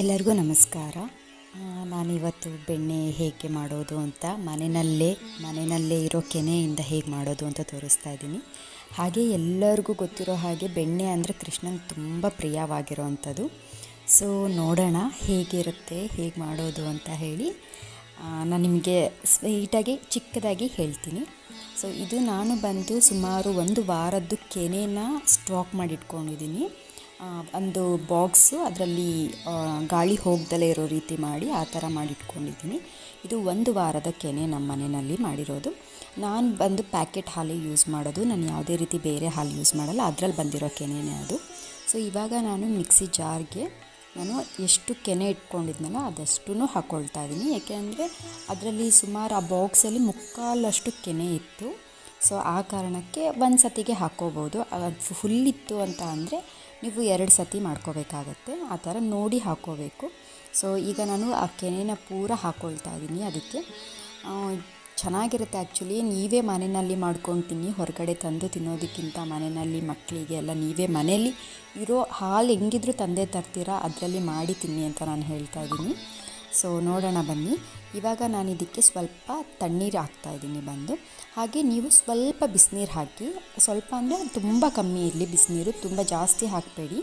ಎಲ್ಲರಿಗೂ ನಮಸ್ಕಾರ. ನಾನಿವತ್ತು ಬೆಣ್ಣೆ ಹೇಗೆ ಮಾಡೋದು ಅಂತ ಮನೆಯಲ್ಲೇ ಮನೆಯಲ್ಲೇ ಇರೋ ಕೆನೆಯಿಂದ ಹೇಗೆ ಮಾಡೋದು ಅಂತ ತೋರಿಸ್ತಾ ಇದ್ದೀನಿ. ಹಾಗೆ ಎಲ್ಲರಿಗೂ ಗೊತ್ತಿರೋ ಹಾಗೆ ಬೆಣ್ಣೆ ಅಂದರೆ ಕೃಷ್ಣನ್ ತುಂಬ ಪ್ರಿಯವಾಗಿರೋವಂಥದ್ದು ಸೊ ನೋಡೋಣ ಹೇಗಿರುತ್ತೆ, ಹೇಗೆ ಮಾಡೋದು ಅಂತ ಹೇಳಿ. ನಾನು ನಿಮಗೆ ಸ್ವೀಟಾಗಿ ಚಿಕ್ಕದಾಗಿ ಹೇಳ್ತೀನಿ. ಸೊ ಇದು ನಾನು ಬಂದು ಸುಮಾರು ಒಂದು ವಾರದ್ದು ಕೆನೆನ ಸ್ಟಾಕ್ ಮಾಡಿ ಇಟ್ಕೊಂಡಿದ್ದೀನಿ ಒಂದು ಬಾಕ್ಸು, ಅದರಲ್ಲಿ ಗಾಳಿ ಹೋಗ್ದಲೇ ಇರೋ ರೀತಿ ಮಾಡಿ ಆ ಥರ ಮಾಡಿಟ್ಕೊಂಡಿದ್ದೀನಿ. ಇದು ಒಂದು ವಾರದ ಕೆನೆ ನಮ್ಮ ಮನೆಯಲ್ಲಿ ಮಾಡಿರೋದು. ನಾನು ಬಂದು ಪ್ಯಾಕೆಟ್ ಹಾಲೇ ಯೂಸ್ ಮಾಡೋದು. ನಾನು ಯಾವುದೇ ರೀತಿ ಬೇರೆ ಹಾಲು ಯೂಸ್ ಮಾಡಲ್ಲ. ಅದರಲ್ಲಿ ಬಂದಿರೋ ಕೆನೆನೇ ಅದು. ಸೊ ಇವಾಗ ನಾನು ಮಿಕ್ಸಿ ಜಾರ್ಗೆ ನಾನು ಎಷ್ಟು ಕೆನೆ ಇಟ್ಕೊಂಡಿದ್ನಲ್ಲ ಅದಷ್ಟು ಹಾಕ್ಕೊಳ್ತಾ ಇದ್ದೀನಿ. ಯಾಕೆಂದರೆ ಅದರಲ್ಲಿ ಸುಮಾರು ಆ ಬಾಕ್ಸಲ್ಲಿ ಮುಕ್ಕಾಲಷ್ಟು ಕೆನೆ ಇತ್ತು. ಸೊ, ಆ ಕಾರಣಕ್ಕೆ ಒಂದು ಸತಿಗೆ ಹಾಕ್ಕೋಬೋದು ಫುಲ್ ಇತ್ತು ಅಂತ ಅಂದರೆ ನೀವು ಎರಡು ಸತಿ ಮಾಡ್ಕೋಬೇಕಾಗತ್ತೆ. ಆ ಥರ ನೋಡಿ ಹಾಕ್ಕೋಬೇಕು ಸೊ, ಈಗ ನಾನು ಆ ಕೆನೆನ ಪೂರ ಹಾಕ್ಕೊಳ್ತಾ ಇದ್ದೀನಿ ಅದಕ್ಕೆ. ಚೆನ್ನಾಗಿರುತ್ತೆ ಆ್ಯಕ್ಚುಲಿ. ನೀವೇ ಮನೆಯಲ್ಲಿ ಮಾಡ್ಕೊಂಡು ತಿನ್ನಿ ಹೊರಗಡೆ ತಂದು ತಿನ್ನೋದಕ್ಕಿಂತ ಮನೆಯಲ್ಲಿ ಮಕ್ಕಳಿಗೆ ಎಲ್ಲ ನೀವೇ ಮನೆಯಲ್ಲಿ ಇರೋ ಹಾಲು ಹೆಂಗಿದ್ರೂ ತಂದೆ ತರ್ತೀರಾ, ಅದರಲ್ಲಿ ಮಾಡಿ ತಿನ್ನಿ ಅಂತ ನಾನು ಹೇಳ್ತಾ ಇದ್ದೀನಿ. ಸೊ ನೋಡೋಣ ಬನ್ನಿ. ಇವಾಗ ನಾನು ಇದಕ್ಕೆ ಸ್ವಲ್ಪ ತಣ್ಣೀರು ಹಾಕ್ತಾ ಇದ್ದೀನಿ ಬಂದು. ಹಾಗೆ ನೀವು ಸ್ವಲ್ಪ ಬಿಸಿನೀರು ಹಾಕಿ, ಸ್ವಲ್ಪ ಅಂದರೆ ತುಂಬ ಕಮ್ಮಿ ಇರಲಿ ಬಿಸಿನೀರು, ತುಂಬ ಜಾಸ್ತಿ ಹಾಕಬೇಡಿ.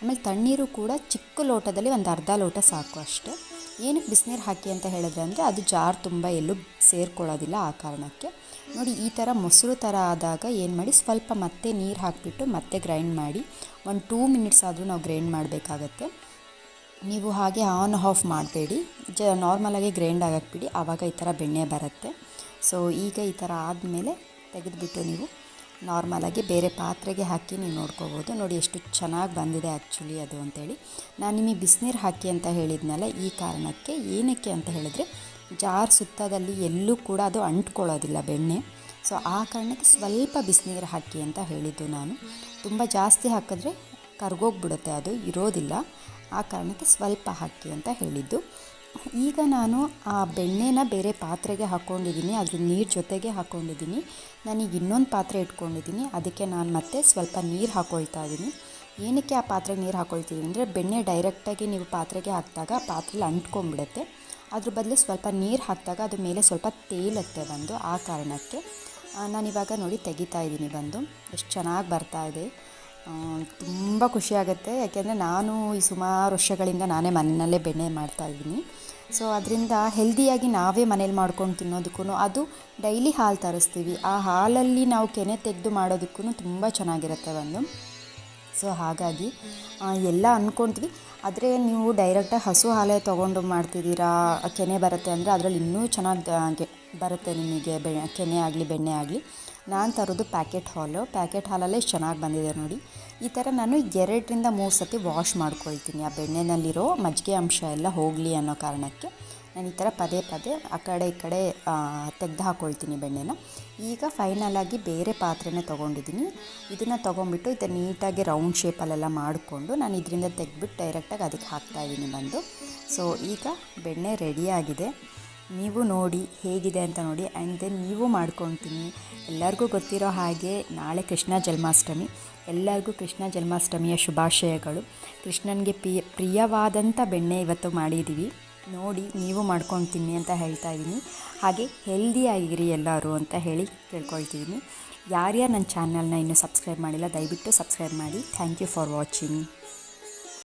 ಆಮೇಲೆ ತಣ್ಣೀರು ಕೂಡ ಚಿಕ್ಕ ಲೋಟದಲ್ಲಿ ಒಂದು ಅರ್ಧ ಲೋಟ ಸಾಕು ಅಷ್ಟೇ. ಏನಕ್ಕೆ ಬಿಸಿನೀರು ಹಾಕಿ ಅಂತ ಹೇಳಿದ್ರೆ ಅಂದರೆ ಅದು ಜಾರ್ ತುಂಬ ಎಲ್ಲೂ ಸೇರ್ಕೊಳ್ಳೋದಿಲ್ಲ ಆ ಕಾರಣಕ್ಕೆ. ನೋಡಿ, ಈ ಥರ ಮೊಸರು ಥರ ಆದಾಗ ಏನು ಮಾಡಿ, ಸ್ವಲ್ಪ ಮತ್ತೆ ನೀರು ಹಾಕಿಬಿಟ್ಟು ಮತ್ತೆ ಗ್ರೈಂಡ್ ಮಾಡಿ, ಒಂದು ಟೂ ಮಿನಿಟ್ಸ್ ಆದರೂ ನಾವು ಗ್ರೈಂಡ್ ಮಾಡಬೇಕಾಗತ್ತೆ. ನೀವು ಹಾಗೆ ಆನ್ ಆಫ್ ಮಾಡಬೇಡಿ. ಜ ನಾರ್ಮಲಾಗಿ ಗ್ರೈಂಡ್ ಆಗಕ್ಬಿಡಿ ಆವಾಗ ಈ ಥರ ಬೆಣ್ಣೆ ಬರುತ್ತೆ. ಸೊ ಈಗ ಈ ಥರ ಆದಮೇಲೆ ತೆಗೆದುಬಿಟ್ಟು ನೀವು ನಾರ್ಮಲಾಗಿ ಬೇರೆ ಪಾತ್ರೆಗೆ ಹಾಕಿ ನೀವು ನೋಡ್ಕೋಬೋದು. ನೋಡಿ ಎಷ್ಟು ಚೆನ್ನಾಗಿ ಬಂದಿದೆ ಆ್ಯಕ್ಚುಲಿ ಅದು ಅಂತೇಳಿ. ನಾನು ನಿಮಗೆ ಬಿಸಿನೀರು ಹಾಕಿ ಅಂತ ಹೇಳಿದ್ನಲ್ಲ, ಈ ಕಾರಣಕ್ಕೆ ಏನಕ್ಕೆ ಅಂತ ಹೇಳಿದ್ರೆ, ಜಾರ್ ಸುತ್ತದಲ್ಲಿ ಎಲ್ಲೂ ಕೂಡ ಅದು ಅಂಟ್ಕೊಳ್ಳೋದಿಲ್ಲ ಬೆಣ್ಣೆ. ಸೊ, ಆ ಕಾರಣಕ್ಕೆ ಸ್ವಲ್ಪ ಬಿಸಿನೀರು ಹಾಕಿ ಅಂತ ಹೇಳಿದ್ದು ನಾನು. ತುಂಬ ಜಾಸ್ತಿ ಹಾಕಿದ್ರೆ ಕರ್ಗೋಗ್ಬಿಡುತ್ತೆ ಅದು, ಇರೋದಿಲ್ಲ. ಆ ಕಾರಣಕ್ಕೆ ಸ್ವಲ್ಪ ಹಾಕಿ ಅಂತ ಹೇಳಿದ್ದು. ಈಗ ನಾನು ಆ ಬೆಣ್ಣೆನ ಬೇರೆ ಪಾತ್ರೆಗೆ ಹಾಕ್ಕೊಂಡಿದ್ದೀನಿ ಅದ್ರ ನೀರು ಜೊತೆಗೆ ಹಾಕ್ಕೊಂಡಿದ್ದೀನಿ. ನಾನೀಗ ಇನ್ನೊಂದು ಪಾತ್ರೆ ಇಟ್ಕೊಂಡಿದ್ದೀನಿ, ಅದಕ್ಕೆ ನಾನು ಮತ್ತೆ ಸ್ವಲ್ಪ ನೀರು ಹಾಕ್ಕೊಳ್ತಾ ಇದ್ದೀನಿ ಏನಕ್ಕೆ ಆ ಪಾತ್ರೆಗೆ ನೀರು ಹಾಕ್ಕೊಳ್ತಿದ್ದೀನಿ ಅಂದರೆ, ಬೆಣ್ಣೆ ಡೈರೆಕ್ಟಾಗಿ ನೀವು ಪಾತ್ರೆಗೆ ಹಾಕಿದಾಗ ಪಾತ್ರೆಲಿ ಅಂಟ್ಕೊಂಡ್ಬಿಡುತ್ತೆ. ಅದ್ರ ಬದಲು ಸ್ವಲ್ಪ ನೀರು ಹಾಕಿದಾಗ ಅದು ಮೇಲೆ ಸ್ವಲ್ಪ ತೇಲತ್ತೆ ಬಂದು ಆ ಕಾರಣಕ್ಕೆ. ನಾನಿವಾಗ ನೋಡಿ ತೆಗಿತಾ ಇದ್ದೀನಿ ಬಂದು. ಎಷ್ಟು ಚೆನ್ನಾಗಿ ಬರ್ತಾ ಇದೆ. ತುಂಬ ಖುಷಿಯಾಗುತ್ತೆ ಯಾಕೆಂದರೆ ನಾನು ಈ ಸುಮಾರು ವರ್ಷಗಳಿಂದ ನಾನೇ ಮನೆಯಲ್ಲೇ ಬೆಣ್ಣೆ ಮಾಡ್ತಾ ಇದ್ದೀನಿ. ಸೊ ಅದರಿಂದ ಹೆಲ್ದಿಯಾಗಿ ನಾವೇ ಮನೇಲಿ ಮಾಡ್ಕೊಂಡು ತಿನ್ನೋದಕ್ಕೂ ಅದು ಡೈಲಿ ಹಾಲು ತರಿಸ್ತೀವಿ. ಆ ಹಾಲಲ್ಲಿ ನಾವು ಕೆನೆ ತೆಗೆದು ಮಾಡೋದಕ್ಕೂ ತುಂಬ ಚೆನ್ನಾಗಿರುತ್ತೆ ಒಂದು. ಸೊ ಹಾಗಾಗಿ ಎಲ್ಲ ಅಂದ್ಕೊಳ್ತೀವಿ ಆದರೆ ನೀವು ಡೈರೆಕ್ಟಾಗಿ ಹಸು ಹಾಲೇ ತೊಗೊಂಡು ಮಾಡ್ತಿದ್ದೀರಾ, ಕೆನೆ ಬರುತ್ತೆ ಅಂದರೆ ಅದರಲ್ಲಿ ಇನ್ನೂ ಚೆನ್ನಾಗಿ ಬರುತ್ತೆ ನಿಮಗೆ ಬೆ, ಕೆನೆ ಆಗಲಿ, ಬೆಣ್ಣೆ ಆಗಲಿ. ನಾನು ತರೋದು ಪ್ಯಾಕೆಟ್ ಹಾಲು ಪ್ಯಾಕೆಟ್ ಹಾಲಲ್ಲೇ ಚೆನ್ನಾಗಿ ಬಂದಿದೆ ನೋಡಿ. ಈ ಥರ ನಾನು ಎರಡರಿಂದ ಮೂರು ಸತಿ ವಾಶ್ ಮಾಡ್ಕೊಳ್ತೀನಿ. ಆ ಬೆಣ್ಣೆನಲ್ಲಿರೋ ಮಜ್ಜಿಗೆ ಅಂಶ ಎಲ್ಲ ಹೋಗಲಿ ಅನ್ನೋ ಕಾರಣಕ್ಕೆ ನಾನು ಈ ಥರ ಪದೇ ಪದೇ ಆ ಕಡೆ ಈ ಕಡೆ ತೆಗ್ದು ಹಾಕ್ಕೊಳ್ತೀನಿ ಬೆಣ್ಣೆನ. ಈಗ ಫೈನಲಾಗಿ ಬೇರೆ ಪಾತ್ರೆನೇ ತೊಗೊಂಡಿದ್ದೀನಿ. ಇದನ್ನು ತೊಗೊಂಡ್ಬಿಟ್ಟು ಇದನ್ನು ನೀಟಾಗಿ ರೌಂಡ್ ಶೇಪಲ್ಲೆಲ್ಲ ಮಾಡಿಕೊಂಡು ನಾನು ಇದರಿಂದ ತೆಗೆದ್ಬಿಟ್ಟು ಡೈರೆಕ್ಟಾಗಿ ಅದಕ್ಕೆ ಹಾಕ್ತಾಯಿದ್ದೀನಿ ಬಂದು. ಸೊ ಈಗ ಬೆಣ್ಣೆ ರೆಡಿಯಾಗಿದೆ ನೀವು ನೋಡಿ ಹೇಗಿದೆ ಅಂತ ನೋಡಿ ಆ್ಯಂಡ್ ದೆನ್ ನೀವು ಮಾಡ್ಕೊತೀನಿ ಎಲ್ಲರಿಗೂ ಗೊತ್ತಿರೋ ಹಾಗೆ ನಾಳೆ ಕೃಷ್ಣ ಜನ್ಮಾಷ್ಟಮಿ. ಎಲ್ಲರಿಗೂ ಕೃಷ್ಣ ಜನ್ಮಾಷ್ಟಮಿಯ ಶುಭಾಶಯಗಳು. ಕೃಷ್ಣನಿಗೆ ಪ್ರಿಯ ಪ್ರಿಯವಾದಂಥ ಬೆಣ್ಣೆ ಇವತ್ತು ಮಾಡಿದ್ದೀವಿ ನೋಡಿ ನೀವು ಮಾಡ್ಕೊತೀನಿ ಅಂತ ಹೇಳ್ತಾ ಇದ್ದೀನಿ ಹಾಗೆ ಹೆಲ್ದಿಯಾಗಿರಿ ಎಲ್ಲರೂ ಅಂತ ಹೇಳಿ ಕೇಳ್ಕೊಳ್ತಿದ್ದೀನಿ ಯಾರ್ಯಾರು ನನ್ನ ಚಾನಲ್ನ ಇನ್ನೂ ಸಬ್ಸ್ಕ್ರೈಬ್ ಮಾಡಿಲ್ಲ, ದಯವಿಟ್ಟು ಸಬ್ಸ್ಕ್ರೈಬ್ ಮಾಡಿ. Thank you for watching